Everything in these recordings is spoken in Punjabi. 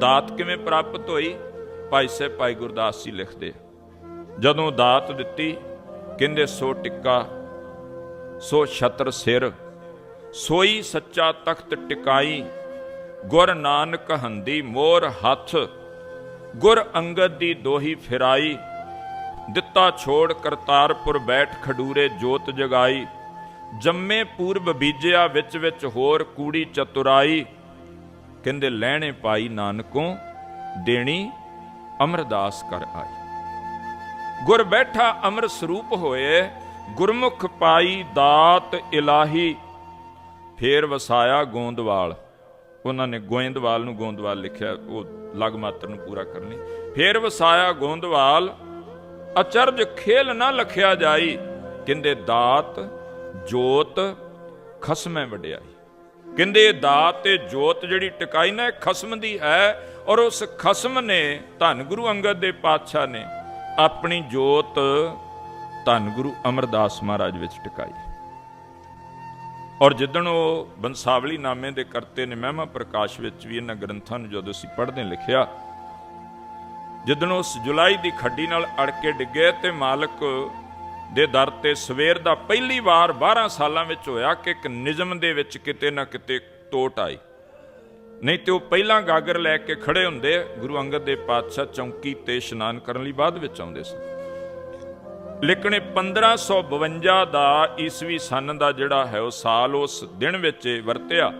ਦਾਤ ਕਿਵੇਂ ਪ੍ਰਾਪਤ ਹੋਈ? ਭਾਈ ਸਾਹਿਬ, ਭਾਈ ਗੁਰਦਾਸ ਜੀ ਲਿਖਦੇ ਜਦੋਂ ਦਾਤ ਦਿੱਤੀ, ਕਹਿੰਦੇ, ਸੋ ਟਿੱਕਾ, ਸੋ ਛਤਰ ਸਿਰ, ਸੋਈ ਸੱਚਾ ਤਖਤ ਟਿਕਾਈ, ਗੁਰ ਨਾਨਕ ਹੰਦੀ ਮੋਰ ਹੱਥ, ਗੁਰ ਅੰਗਦ ਦੀ ਦੋਹੀ ਫਿਰਾਈ, ਦਿੱਤਾ ਛੋੜ ਕਰਤਾਰਪੁਰ ਬੈਠ ਖਡੂਰੇ ਜੋਤ ਜਗਾਈ, ਜੰਮੇ ਪੂਰਬ ਬੀਜਿਆ ਵਿੱਚ ਵਿੱਚ ਹੋਰ ਕੂੜੀ ਚਤੁਰਾਈ ਕਹਿੰਦੇ, ਲੈਣੇ ਪਾਈ ਨਾਨਕੋਂ, ਦੇਣੀ ਅਮਰਦਾਸ ਕਰ ਆਈ। ਗੁਰ ਬੈਠਾ ਅਮਰ ਸਰੂਪ ਹੋਏ, ਗੁਰਮੁਖ ਪਾਈ ਦਾਤ ਇਲਾਹੀ। ਫੇਰ ਵਸਾਇਆ ਗੋਂਦਵਾਲ। ਉਹਨਾਂ ਨੇ ਗੋਇੰਦਵਾਲ ਨੂੰ ਗੋਂਦਵਾਲ ਲਿਖਿਆ, ਉਹ ਲਗ ਮਾਤਰ ਨੂੰ ਪੂਰਾ ਕਰਨੀ। ਲਈ ਫੇਰ ਵਸਾਇਆ ਗੋਂਦਵਾਲ, ਅਚਰਜ ਖੇਲ ਨਾ ਲਖਿਆ ਜਾਈ। ਕਹਿੰਦੇ, ਦਾਤ, ਜੋਤ, ਖਸਮੈ ਵਡਿਆਈ। ਕਹਿੰਦੇ ਦਾਤ ਤੇ ਜੋਤ ਜਿਹੜੀ ਟਿਕਾਈ ਨਾ, ਇਹ ਖਸਮ ਦੀ ਹੈ ਔਰ ਉਸ ਖਸਮ ਨੇ ਧੰਨ ਗੁਰੂ ਅੰਗਦ ਦੇ ਪਾਤਸ਼ਾਹ ਨੇ ਆਪਣੀ ਜੋਤ ਧੰਨ ਗੁਰੂ ਅਮਰਦਾਸ ਮਹਾਰਾਜ ਵਿੱਚ ਟਿਕਾਈ। ਔਰ ਜਿੱਦਣ ਉਹ ਬੰਸਾਵਲੀ ਨਾਮੇ ਦੇ ਕਰਤੇ ਨੇ, ਮਹਿਮਾ ਪ੍ਰਕਾਸ਼ ਵਿੱਚ ਵੀ ਇਹਨਾਂ ਗ੍ਰੰਥਾਂ ਨੂੰ ਜਦੋਂ ਅਸੀਂ ਪੜ੍ਹਦੇ ਲਿਖਿਆ, ਜਿੱਦਣ ਉਸ ਜੁਲਾਈ ਦੀ ਖੱਡੀ ਨਾਲ ਅੜ ਕੇ ਡਿੱਗੇ ਤੇ ਮਾਲਕ ਦੇ ਦਰ ਤੇ ਸਵੇਰ ਦਾ ਪਹਿਲੀ ਵਾਰ 12 ਸਾਲਾਂ ਵਿੱਚ ਹੋਇਆ ਕਿ ਇੱਕ ਨਿਯਮ ਦੇ ਵਿੱਚ ਕਿਤੇ ਨਾ ਕਿਤੇ ਟੋਟ ਆਈ। ਨਹੀਂ ਤੇ ਉਹ ਪਹਿਲਾਂ ਗਾਗਰ ਲੈ ਕੇ ਖੜੇ ਹੁੰਦੇ ਗੁਰੂ ਅੰਗਦ ਦੇ ਪਾਤਸ਼ਾਹ ਚੌਂਕੀ ਤੇ ਇਸ਼ਨਾਨ ਕਰਨ ਲਈ ਬਾਅਦ ਵਿੱਚ ਆਉਂਦੇ ਸੀ ਲੇਕਿਨ ਇਹ 1552 ਦਾ ਈਸਵੀ ਸਨ ਦਾ ਜਿਹੜਾ ਹੈ ਉਹ ਸਾਲ ਉਸ ਦਿਨ ਵਿੱਚ ਵਰਤਿਆ।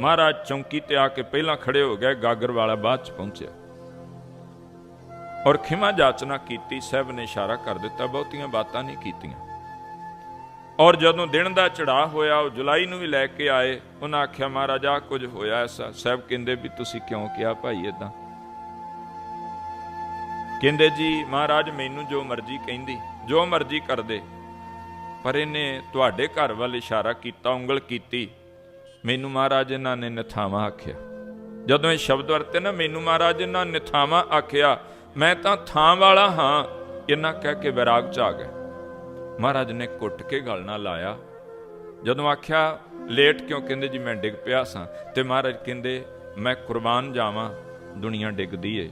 ਮਹਾਰਾਜ ਚੌਂਕੀ ਤੇ ਆ ਕੇ ਪਹਿਲਾਂ ਖੜੇ ਹੋ ਗਏ, ਗਾਗਰ ਵਾਲਾ ਬਾਅਦ ਚ ਪਹੁੰਚਿਆ। ਔਰ ਖਿਮਾ ਜਾਚਨਾ ਕੀਤੀ, ਸਹਿਬ ਨੇ ਇਸ਼ਾਰਾ ਕਰ ਦਿੱਤਾ, ਬਹੁਤੀਆਂ ਬਾਤਾਂ ਨਹੀਂ ਕੀਤੀਆਂ। ਔਰ ਜਦੋਂ ਦਿਨ ਦਾ ਚੜਾ ਹੋਇਆ, ਉਹ ਜੁਲਾਈ ਨੂੰ ਵੀ ਲੈ ਕੇ ਆਏ, ਉਹਨਾਂ ਆਖਿਆ, ਮਹਾਰਾਜਾ ਕੁਝ ਹੋਇਆ ਐਸਾ। ਸਹਿਬ ਕਹਿੰਦੇ ਵੀ, ਤੁਸੀਂ ਕਿਉਂ ਕਿਹਾ ਭਾਈ ਇਦਾਂ ਕਹਿੰਦੇ, ਜੀ, ਮਹਾਰਾਜ, ਮੈਨੂੰ ਜੋ ਮਰਜ਼ੀ ਕਹਿੰਦੀ, ਜੋ ਮਰਜ਼ੀ ਕਰਦੇ, ਪਰ ਇਹਨੇ ਤੁਹਾਡੇ ਘਰ ਵੱਲ ਇਸ਼ਾਰਾ ਕੀਤਾ, ਉਂਗਲ ਕੀਤੀ। ਮੈਨੂੰ ਮਹਾਰਾਜ ਇਹਨਾਂ ਨੇ ਨਿਥਾਵਾਂ ਆਖਿਆ। ਜਦੋਂ ਇਹ ਸ਼ਬਦ ਵਰਤੇ ਨਾ, ਮੈਨੂੰ ਮਹਾਰਾਜ ਇਹਨਾਂ ਨੇ ਨਿਥਾਵਾਂ ਆਖਿਆ ਮੈਂ ਤਾਂ ਥਾਂ ਵਾਲਾ ਹਾਂ ਇਹਨਾਂ ਕਹਿ ਕੇ ਵਿਰਾਗ ਚ ਆ ਗਏ। ਮਹਾਰਾਜ ਨੇ ਕੁੱਟ ਕੇ ਗਲ ਨਾਲ ਲਾਇਆ। ਜਦੋਂ ਆਖਿਆ, ਲੇਟ ਕਿਉਂ? ਕਹਿੰਦੇ, ਜੀ ਮੈਂ ਡਿੱਗ ਪਿਆ ਸਾਂ। ਤੇ ਮਹਾਰਾਜ ਕਹਿੰਦੇ, ਮੈਂ ਕੁਰਬਾਨ ਜਾਵਾਂ, ਦੁਨੀਆ ਡਿੱਗਦੀ ਏ।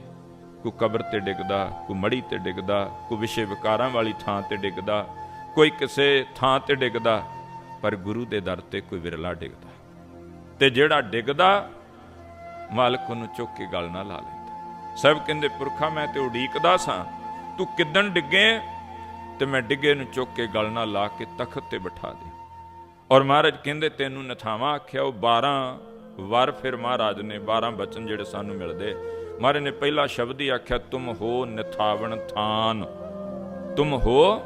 ਕੋਈ ਕਬਰ ਤੇ ਡਿੱਗਦਾ ਕੋਈ ਮੜੀ ਤੇ ਡਿੱਗਦਾ ਕੋਈ ਵਿਸ਼ੇ ਵਿਕਾਰਾਂ ਵਾਲੀ ਥਾਂ ਤੇ ਡਿੱਗਦਾ, ਕੋਈ ਕਿਸੇ ਥਾਂ ਤੇ ਡਿੱਗਦਾ, ਪਰ ਗੁਰੂ ਦੇ ਦਰ ਤੇ ਕੋਈ ਵਿਰਲਾ ਡਿੱਗਦਾ। ਤੇ ਜਿਹੜਾ ਡਿੱਗਦਾ, ਮਾਲਕ ਉਹਨੂੰ ਚੁੱਕ ਕੇ ਗਲ ਨਾ ਲਾ ਲੈਂਦਾ ਸਭ ਕਹਿੰਦੇ, ਪੁਰਖਾ ਮੈਂ ਤੇ ਉਡੀਕਦਾ ਸਾਂ। ਤੂੰ ਕਿਦਣ ਡਿੱਗੇ? ਤੇ ਮੈਂ ਡਿੱਗੇ ਨੂੰ ਚੁੱਕ ਕੇ ਗਲ ਨਾਲ ਲਾ ਕੇ ਤਖਤ ਤੇ ਬਿਠਾ ਦੇ। ਔਰ ਮਹਾਰਾਜ ਕਹਿੰਦੇ, ਤੈਨੂੰ ਨਥਾਵਾਂ ਆਖਿਆ, ਉਹ 12 ਵਾਰ ਫਿਰ ਮਹਾਰਾਜ ਨੇ 12 ਬਚਨ ਜਿਹੜੇ ਸਾਨੂੰ ਮਿਲਦੇ। ਮਹਾਰਾਜ ਨੇ ਪਹਿਲਾ ਸ਼ਬਦ ਹੀ ਆਖਿਆ, ਤੁਮ ਹੋ ਨਿਥਾਵਣ ਥਾਨ। ਤੁਮ ਹੋ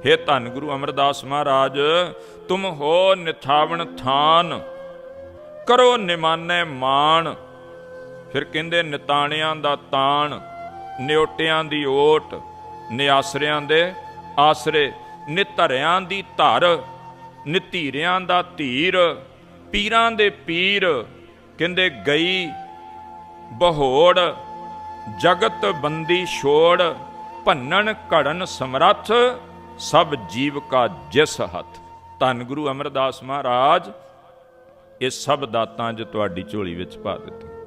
हे ਧੰਨ ਗੁਰੂ ਅਮਰਦਾਸ ਮਹਾਰਾਜ, ਤੁਮ ਹੋ ਨਿਥਾਵਣ ਥਾਨ। ਕਰੋ ਨਿਮਾਨੈ ਮਾਣ। ਫਿਰ ਕਹਿੰਦੇ, ਨਿਤਾਣਿਆਂ ਦਾ ਤਾਣ, ਨਿਉਟਿਆਂ ਦੀ ਓਟ, ਨਿਆਸਰਿਆਂ ਦੇ ਆਸਰੇ, ਨਿਧਰਿਆਂ ਦੀ ਧਰ, ਨਿਧੀਰਿਆਂ ਦਾ ਧੀਰ, ਪੀਰਾਂ ਦੇ ਪੀਰ, ਕਹਿੰਦੇ, ਗਈ, ਬਹੋੜ, ਜਗਤ ਬੰਦੀ ਛੋੜ, ਭੰਨਣ ਘੜਨ ਸਮਰੱਥ, ਸਭ ਜੀਵ ਕਾ ਜਿਸ ਹੱਥ। ਧੰਨ ਗੁਰੂ ਅਮਰਦਾਸ ਮਹਾਰਾਜ, ਇਹ ਸਭ ਦਾਤਾਂ ਜੋ ਤੁਹਾਡੀ ਝੋਲੀ ਵਿੱਚ ਪਾ ਦਿੱਤੀ